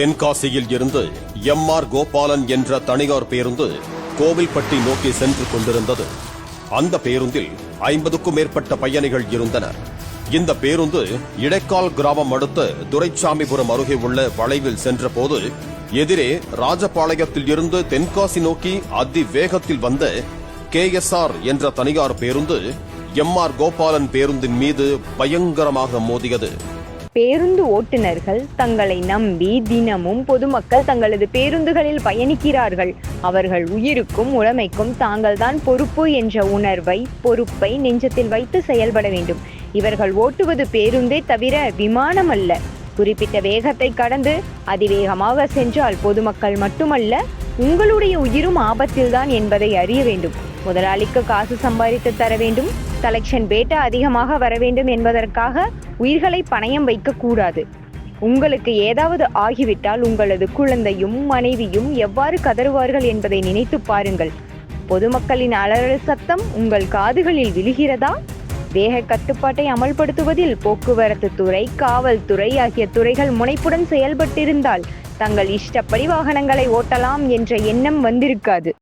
தென்காசியில் இருந்து M R Gopalan என்ற தனியார் பேருந்து கோவில்பட்டி நோக்கி சென்று கொண்டிருந்தது. அந்த பேருந்தில் ஐம்பதுக்கும் மேற்பட்ட பயணிகள் இருந்தனர். இந்த பேருந்து இடைக்கால் கிராமம் அடுத்த துரைச்சாமிபுரம் அருகே உள்ள வளைவில் சென்றபோது எதிரே ராஜபாளையத்தில் இருந்து தென்காசி நோக்கி அதிவேகத்தில் வந்த கே எஸ்ஆர் என்ற தனியார் பேருந்து எம் ஆர் கோபாலன் பேருந்தின் மீது பயங்கரமாக மோதியது. பேருந்து ஓட்டுநர்கள் தங்களை நம்பி தினமும் பொதுமக்கள் தங்களது பேருந்துகளில் பயணிக்கிறார்கள். அவர்கள் உயிருக்கும் உடைமைக்கும் தாங்கள்தான் பொறுப்பு என்ற உணர்வை பொறுப்பை நெஞ்சத்தில் வைத்து செயல்பட வேண்டும். இவர்கள் ஓட்டுவது பேருந்தே தவிர விமானம் அல்ல குறிப்பிட்ட வேகத்தை கடந்து அதிவேகமாக சென்றால் பொதுமக்கள் மட்டுமல்ல உங்களுடைய உயிரும் ஆபத்தில்தான் என்பதை அறிய வேண்டும். முதலாளிக்கு காசு சம்பாதித்து தர வேண்டும் கலெக்ஷன் பேட்டா அதிகமாக வர வேண்டும் என்பதற்காக உயிர்களை பணயம் வைக்கக்கூடாது உங்களுக்கு ஏதாவது ஆகிவிட்டால் உங்களது குழந்தையும் மனைவியும் எவ்வாறு கதறுவார்கள் என்பதை நினைத்து பாருங்கள். பொதுமக்களின் அலறல் சத்தம் உங்கள் காதுகளில் விழுகிறதா? வேக கட்டுப்பாட்டை அமல்படுத்துவதில் போக்குவரத்து துறை காவல்துறை ஆகிய துறைகள் முனைப்புடன் செயல்பட்டிருந்தால் தங்கள் இஷ்டப்படி வாகனங்களை ஓட்டலாம் என்ற எண்ணம் வந்திருக்காது.